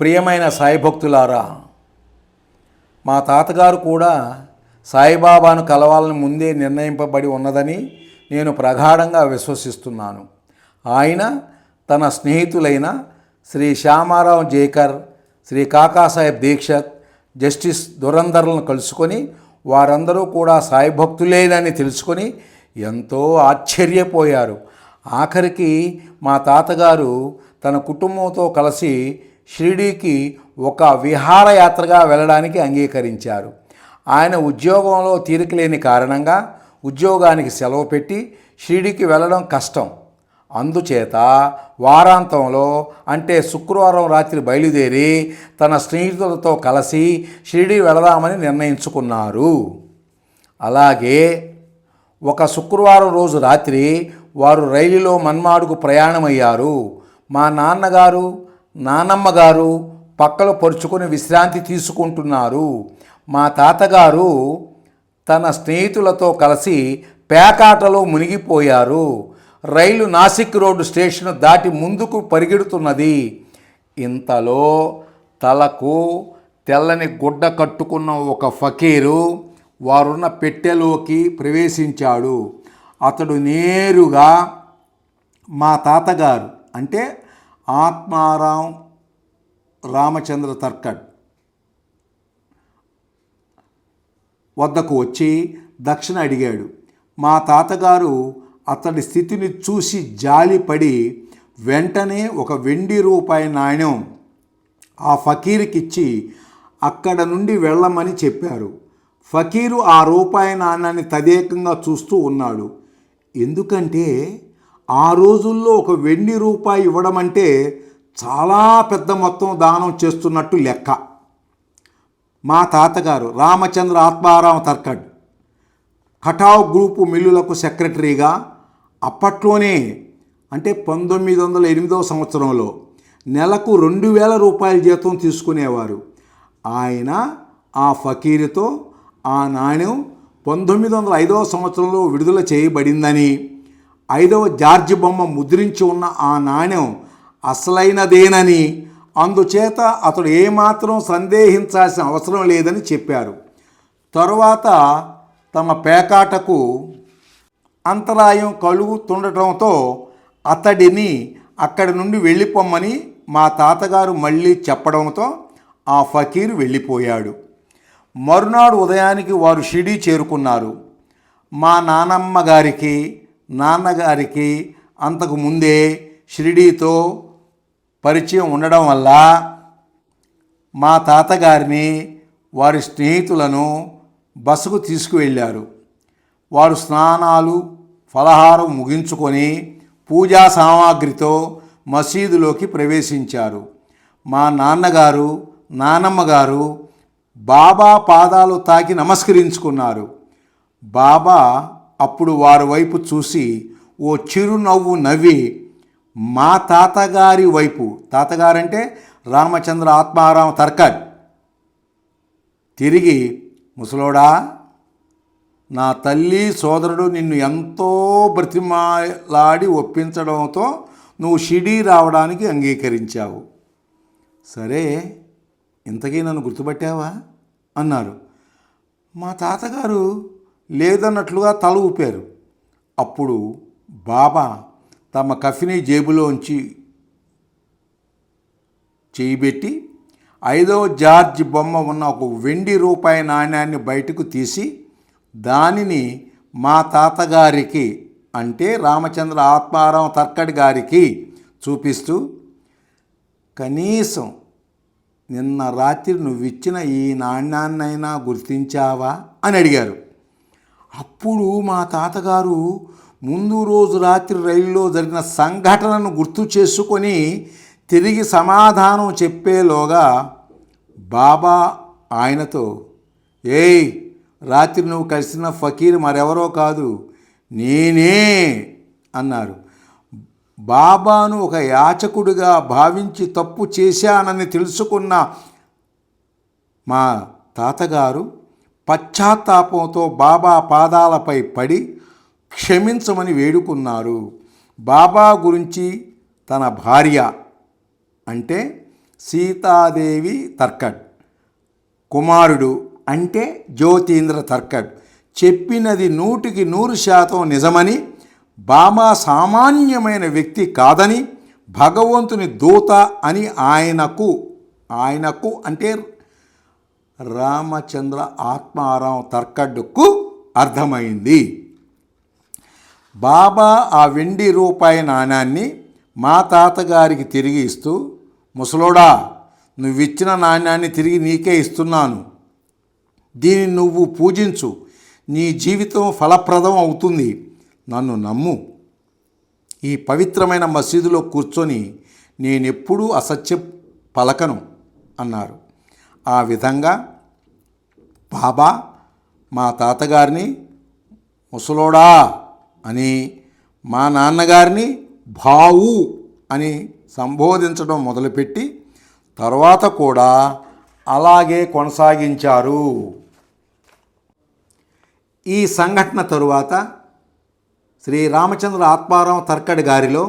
ప్రియమైన సాయి భక్తులారా మా తాతగారు కూడా సాయిబాబాను కలవాలని ముందే నిర్ణయింపబడి ఉన్నదని నేను ప్రగాఢంగా విశ్వసిస్తున్నాను. ఆయన తన స్నేహితులైన శ్రీ శ్యామారావు జేకర్ శ్రీ కాకాసాహెబ్ దీక్షత్ జస్టిస్ దురంధర్లను కలుసుకొని వారందరూ కూడా సాయి భక్తులేనని తెలుసుకొని ఎంతో ఆశ్చర్యపోయారు. ఆఖరికి మా తాతగారు తన కుటుంబంతో కలిసి షిరిడీకి ఒక విహారయాత్రగా వెళ్ళడానికి అంగీకరించారు. ఆయన ఉద్యోగంలో తీరిక లేని కారణంగా ఉద్యోగానికి సెలవు పెట్టి షిరిడీకి వెళ్ళడం కష్టం. అందుచేత వారాంతంలో అంటే శుక్రవారం రాత్రి బయలుదేరి తన స్నేహితులతో కలిసి షిరిడి వెళదామని నిర్ణయించుకున్నారు. అలాగే ఒక శుక్రవారం రోజు రాత్రి వారు రైలులో మన్మాడుకు ప్రయాణమయ్యారు. మా నాన్నగారు నానమ్మగారు పక్కలో పక్కలు పరుచుకొని విశ్రాంతి తీసుకుంటున్నారు. మా తాతగారు తన స్నేహితులతో కలిసి పేకాటలో మునిగిపోయారు. రైలు నాసిక్ రోడ్డు స్టేషన్ దాటి ముందుకు పరిగెడుతున్నది. ఇంతలో తలకు తెల్లని గుడ్డ కట్టుకున్న ఒక ఫకీరు వారున్న పెట్టెలోకి ప్రవేశించాడు. అతడు నేరుగా మా తాతగారు అంటే ఆత్మారాం రామచంద్ర తర్కడ్. వద్దకు వచ్చి దక్షిణ అడిగాడు. మా తాతగారు అతడి స్థితిని చూసి జాలిపడి వెంటనే ఒక వెండి రూపాయి నాణ్యం ఆ ఫకీర్కిచ్చి అక్కడ నుండి వెళ్ళమని చెప్పారు. ఫకీరు ఆ రూపాయి నాణ్యాన్ని తదేకంగా చూస్తూ ఉన్నాడు. ఎందుకంటే ఆ రోజుల్లో ఒక వెండి రూపాయి ఇవ్వడం అంటే చాలా పెద్ద మొత్తం దానం చేస్తున్నట్టు లెక్క. మా తాతగారు రామచంద్ర ఆత్మారామ తర్కడ్ కటావ్ గ్రూపు మిల్లులకు సెక్రటరీగా అప్పట్లోనే అంటే పంతొమ్మిది వందల ఎనిమిదవ సంవత్సరంలో నెలకు రెండు వేల రూపాయల జీతం తీసుకునేవారు. ఆయన ఆ ఫకీరుతో ఆ నాణ్యం పంతొమ్మిది వందల ఐదవ సంవత్సరంలో విడుదల చేయబడిందని ఐదవ జార్జి బొమ్మ ముద్రించి ఉన్న ఆ నాణ్యం అసలైనదేనని అందుచేత అతడు ఏమాత్రం సందేహించాల్సిన అవసరం లేదని చెప్పారు. తరువాత తమ పేకాటకు అంతరాయం కలుగుతుండటంతో అతడిని అక్కడి నుండి వెళ్ళిపోమ్మని మా తాతగారు మళ్ళీ చెప్పడంతో ఆ ఫకీర్ వెళ్ళిపోయాడు. మరునాడు ఉదయానికి వారు షిడీ చేరుకున్నారు. మా నానమ్మ గారికి నాన్నగారికి అంతకు ముందే షిరిడీతో పరిచయం ఉండడం వల్ల మా తాతగారిని వారి స్నేహితులను బస్సుకు తీసుకువెళ్ళారు. వారు స్నానాలు ఫలహారం ముగించుకొని పూజా సామాగ్రితో మసీదులోకి ప్రవేశించారు. మా నాన్నగారు నానమ్మ గారు బాబా పాదాలు తాకి నమస్కరించుకున్నారు. బాబా అప్పుడు వారి వైపు చూసి ఓ చిరునవ్వు నవ్వి మా తాతగారి వైపు. తాతగారంటే రామచంద్ర ఆత్మారామ తర్కడ్ తిరిగి ముసలోడా నా తల్లి సోదరుడు నిన్ను ఎంతో బ్రతిమాలాడి ఒప్పించడంతో నువ్వు షిడీ రావడానికి అంగీకరించావు. సరే ఇంతకీ నన్ను గుర్తుపట్టావా? అన్నారు. మా తాతగారు లేదన్నట్లుగా తల ఊపారు. అప్పుడు బాబా తమ కఫిని జేబులోంచి చేయిబెట్టి ఐదవ జార్జ్ బొమ్మ ఉన్న ఒక వెండి రూపాయి నాణ్యాన్ని బయటకు తీసి దానిని మా తాతగారికి అంటే రామచంద్ర ఆత్మారాం తర్కడి గారికి చూపిస్తూ కనీసం నిన్న రాత్రి నువ్విచ్చిన ఈ నాణ్యాన్నైనా గుర్తించావా? అని అడిగారు. అప్పుడు మా తాతగారు ముందు రోజు రాత్రి రైల్లో జరిగిన సంఘటనను గుర్తు చేసుకొని తిరిగి సమాధానం చెప్పేలోగా బాబా ఆయనతో ఏయ్ రాత్రి నువ్వు కలిసిన ఫకీర్ మరెవరో కాదు నేనే అన్నారు. బాబాను ఒక యాచకుడిగా భావించి తప్పు చేశానని తెలుసుకున్న మా తాతగారు పశ్చాత్తాపంతో బాబా పాదాలపై పడి క్షమించమని వేడుకున్నారు. బాబా గురించి తన భార్య అంటే సీతాదేవి తర్కడ్. కుమారుడు అంటే జ్యోతీంద్ర తర్కడ్. చెప్పినది నూటికి నూరు శాతం నిజమని బాబా సామాన్యమైన వ్యక్తి కాదని భగవంతుని దూత అని ఆయనకు ఆయనకు అంటే రామచంద్ర ఆత్మారాం తర్కడ్డుకు అర్థమైంది. బాబా ఆ వెండి రూపాయి నాణ్యాన్ని మా తాతగారికి తిరిగి ఇస్తూ ముసలోడా నువ్విచ్చిన నాణ్యాన్ని తిరిగి నీకే ఇస్తున్నాను. దీన్ని నువ్వు పూజించు. నీ జీవితం ఫలప్రదం అవుతుంది. నన్ను నమ్ము. ఈ పవిత్రమైన మసీదులో కూర్చొని నేనెప్పుడూ అసత్యం పలకను అన్నారు. ఆ విధంగా బాబా మా తాతగారిని ముసలోడా అని మా నాన్నగారిని భావు అని సంబోధించడం మొదలుపెట్టి తర్వాత కూడా అలాగే కొనసాగించారు. ఈ సంఘటన తరువాత శ్రీ రామచంద్ర ఆత్మారాం తర్కడ్ గారిలో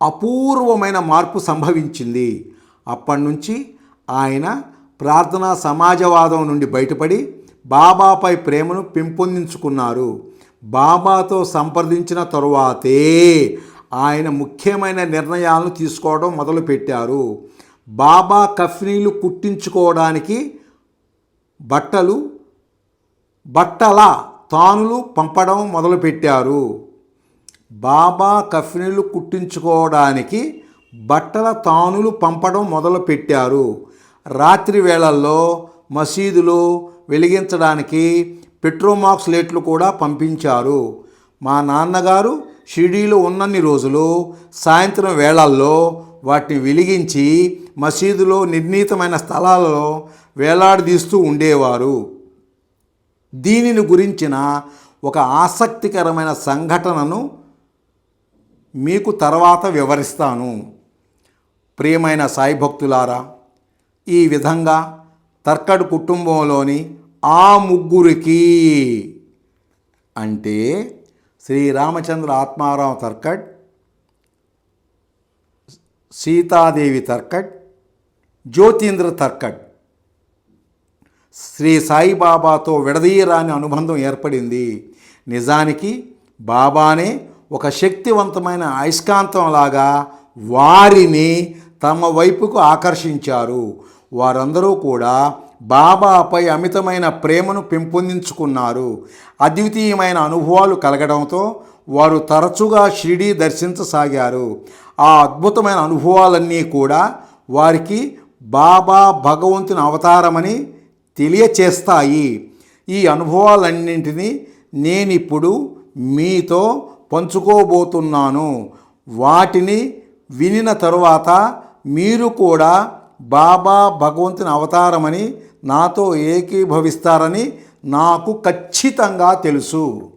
అపూర్వమైన మార్పు సంభవించింది. అప్పటి నుంచి ఆయన ప్రార్థనా సమాజవాదం నుండి బయటపడి బాబాపై ప్రేమను పెంపొందించుకున్నారు. బాబాతో సంప్రదించిన తరువాతే ఆయన ముఖ్యమైన నిర్ణయాలను తీసుకోవడం మొదలుపెట్టారు. బాబా కఫ్నీలు కుట్టించుకోవడానికి బట్టలు బట్టల తానులు పంపడం మొదలుపెట్టారు. బాబా కఫ్నీలు కుట్టించుకోవడానికి బట్టల తానులు పంపడం మొదలుపెట్టారు. రాత్రి వేళల్లో మసీదులో వెలిగించడానికి పెట్రోమాక్స్ లైట్లు కూడా పంపించారు. మా నాన్నగారు షిరిడీలో ఉన్నన్ని రోజులు సాయంత్రం వేళల్లో వాటిని వెలిగించి మసీదులో నిర్ణీతమైన స్థలాలలో వేలాడదీస్తూ ఉండేవారు. దీనిని గురించిన ఒక ఆసక్తికరమైన సంఘటనను మీకు తర్వాత వివరిస్తాను. ప్రియమైన సాయి భక్తులారా ఈ విధంగా తర్కడ్ కుటుంబంలోని ఆ ముగ్గురికి అంటే శ్రీరామచంద్ర ఆత్మారావు తర్కడ్ సీతాదేవి తర్కడ్ జ్యోతీంద్ర తర్కడ్. శ్రీ సాయిబాబాతో విడదీయరాని అనుబంధం ఏర్పడింది. నిజానికి బాబానే ఒక శక్తివంతమైన అయస్కాంతంలాగా వారిని తమ వైపుకు ఆకర్షించారు. వారందరూ కూడా బాబాపై అమితమైన ప్రేమను పెంపొందించుకున్నారు. అద్వితీయమైన అనుభవాలు కలగడంతో వారు తరచుగా షిరిడీ దర్శించసాగారు. ఆ అద్భుతమైన అనుభవాలన్నీ కూడా వారికి బాబా భగవంతుని అవతారమని తెలియచేస్తాయి. ఈ అనుభవాలన్నింటినీ నేనిప్పుడు మీతో పంచుకోబోతున్నాను. వాటిని వినిన తరువాత మీరు కూడా బాబా భగవంతుని అవతారమని నాతో ఏకీభవిస్తారని నాకు ఖచ్చితంగా తెలుసు.